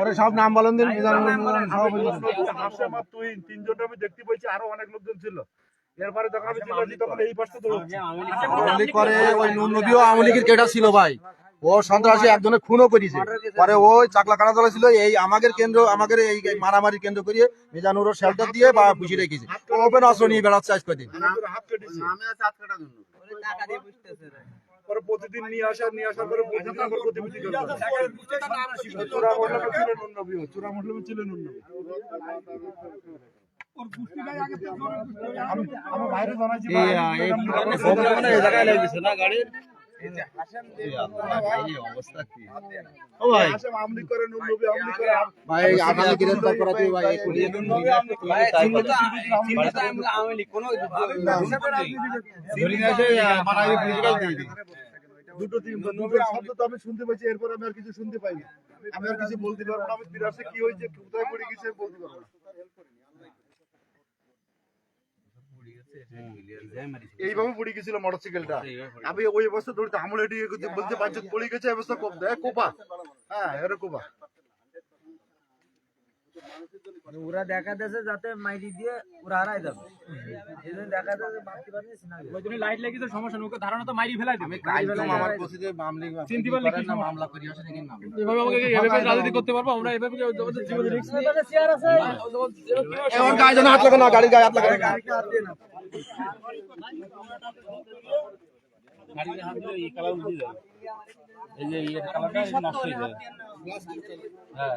ওরে সব নাম বলেন দিন তুই আমি দেখতে পেয়েছি আরও অনেক লোকজন ছিল। এরপরে যখন আমি চিল্লাছি তখন এই পাশটা দৌড়চ্ছে করে ওই নুন নবীও আওয়ামী লীগের কেটা ছিল ভাই। ও সন্ত্রাসী একজনের খুনও করেছে। পরে ওই চাকলা কানা দলে ছিল এই আমাদের কেন্দ্র আমাদের এই মারামারি কেন্দ্র করিয়ে মিজানুর শেল্টার দিয়ে বা বুঝি রেখেছে। ওপেন অস্ত্র নিয়ে বেড়াচ্ছে আজ কদিন পরে প্রতিদিন নিয়ে আসা নিয়ে আসার পরে প্রতিদিন আমার চূড়া মণ্ডপে ছিলেন উন্নবী চূড়া মণ্ডপে ছিলেন উন্নবী আমার বাইরে জানাইছি দুটো তিন শব্দ তো আমি শুনতে পাইছি এরপর আমি আর কিছু শুনতে পাইনি। আমি আর কিছু বলতে পারব না আমি কি হয়েছে কোথায় পড়ে গেছে বলতে পারব না। এইভাবে পড়ে গেছিল মোটরসাইকেলটা। আমি ওই অবস্থা দৌড়তে আমলে বলতে পারছি পড়ে গেছে অবস্থা কোপা। হ্যাঁ এরকম কোপা। ওরা দেখা যাচ্ছে যাতে মাইরি দিয়ে ওরা হারাই যাবে। এই জন্য দেখা যাচ্ছে মারতে পারছিস ওই জন্য লাইট লাগিয়েছে সমস্যা নৌকা ধারণা তো মাইরি ফেলাই আমি কাল তো আমার পছন্দে মামলা চিনতে পারলে কি মামলা করি আসে দেখেন না এভাবে আমাকে এভাবে রাজনীতি করতে পারব? আমরা এভাবে কি আমাদের জীবনে রিস্ক নিয়ে চেয়ার আছে। এখন গায়ে যেন হাত লাগে না গাড়ি গায়ে হাত লাগে না হাত দিলে এই কালার উঠে যায় এই যে এই কালারটা নষ্ট হয়ে যায়। হ্যাঁ।